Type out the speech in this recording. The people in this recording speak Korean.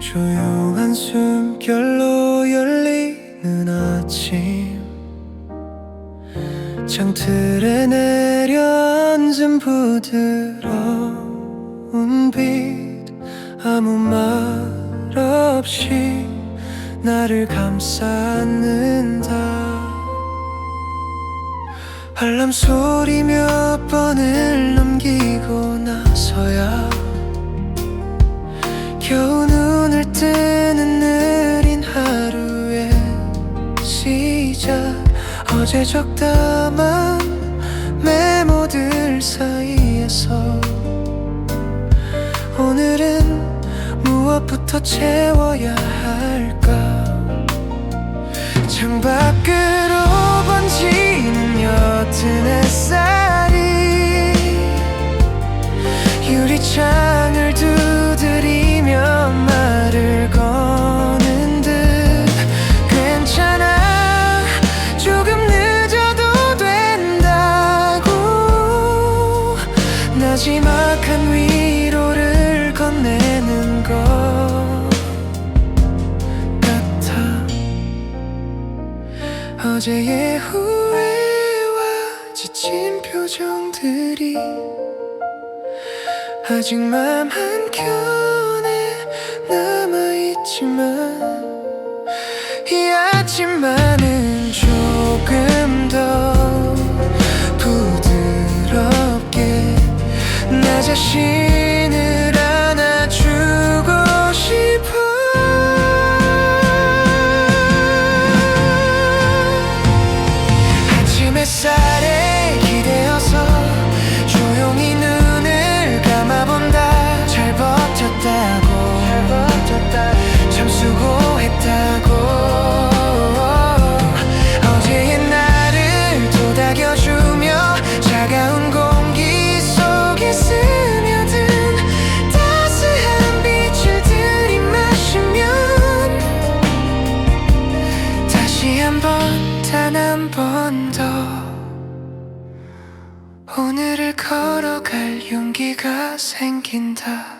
조용한 숨결로 열리는 아침. 창틀에 내려앉은 부드러운 빛. 아무 말 없이 나를 감싸는다. 알람 소리 몇 번을 넘기고 나서야 겨우 눈을 뜨는 느린 하루의 시작. 어제 적담한 메모들 사이에서 오늘은 무엇부터 채워야 할까? 창밖으 나지막한 위로를 건네는 것 같아. 어제의 후회와 지친 표정들이 아직 맘 한켠에 남아있지만 나자 오늘을 걸어갈 용기가 생긴다